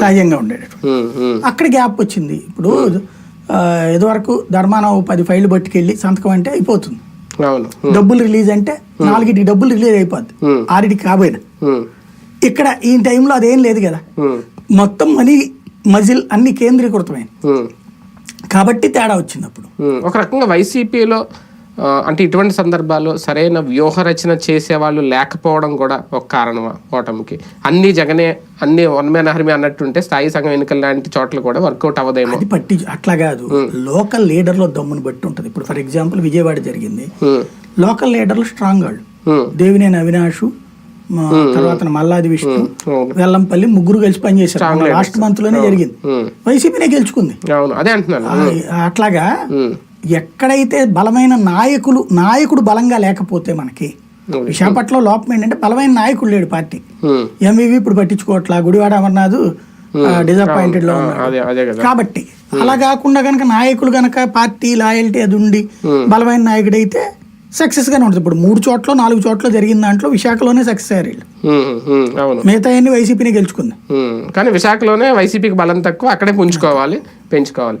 సహజంగా ఉమ్, అక్కడ గ్యాప్ వచ్చింది. ఇప్పుడు ఇదివరకు ధర్మానం పది ఫైళ్ళు పట్టుకెళ్ళి సంతకం అంటే అయిపోతుంది. డబ్బులు రిలీజ్ అంటే నాలుగిటికి డబ్బులు రిలీజ్ అయిపోద్ది. ఆరిటికి కాబోయిన ఉమ్, ఇక్కడ ఈ టైంలో అదేం లేదు కదా. మొత్తం మనీ మజిల్ అన్ని కేంద్రీకృతమైన. కాబట్టి తేడా వచ్చింది అప్పుడు. ఒక రకంగా వైసీపీలో అంటే ఇటువంటి సందర్భాల్లో సరైన వ్యూహ రచన చేసేవాళ్ళు లేకపోవడం కూడా ఒక కారణమా ఓటమికి? అన్ని జగనే అన్ని వన్ మ్యాన్ ఆర్మీ అన్నట్టుంటే స్థాయి సంఘం ఎన్నికల లాంటి చోట్ల కూడా వర్కౌట్ అవ్వదేమో? అది పట్టి అట్లా కాదు. లోకల్ లీడర్లో దమ్ముని బట్టి ఉంటుంది. ఇప్పుడు ఫర్ ఎగ్జాంపుల్ విజయవాడ జరిగింది. లోకల్ లీడర్లు స్ట్రాంగ్ వాళ్ళు దేవినేని అవినాష్ తర్వాత మల్లాది విష్ణు. వెల్లంపల్లి ముగ్గురు కలిసి పనిచేశారు లాస్ట్ మంత్లోనే జరిగింది. వైసీపీనే గెలుచుకుంది. అవును. అదే అంటున్నాను. అట్లాగా ఎక్కడైతే బలమైన నాయకులు నాయకుడు బలంగా లేకపోతే మనకి విశాఖపట్నంలో లోపం ఏంటంటే బలమైన నాయకుడు లేడు పార్టీ. ఎంవివి ఇప్పుడు పట్టించుకోవట్లా? గుడివాడ అమర్నాథ్ డిసప్పాయింటెడ్లో కాబట్టి అలా కాకుండా కనుక నాయకులు కనుక పార్టీ లాయల్టీ అది ఉండి బలమైన నాయకుడు అయితే సక్సెస్ గానే ఉంటుంది. ఇప్పుడు మూడు చోట్ల నాలుగు చోట్ల జరిగిన దాంట్లో విశాఖలోనే సక్సెస్ అయ్యారు వీళ్ళు. మిగతా వైసీపీనే గెలుచుకుంది. కానీ విశాఖలోనే వైసీపీకి బలం తక్కువ అక్కడే పుంజుకోవాలి పెంచుకోవాలి.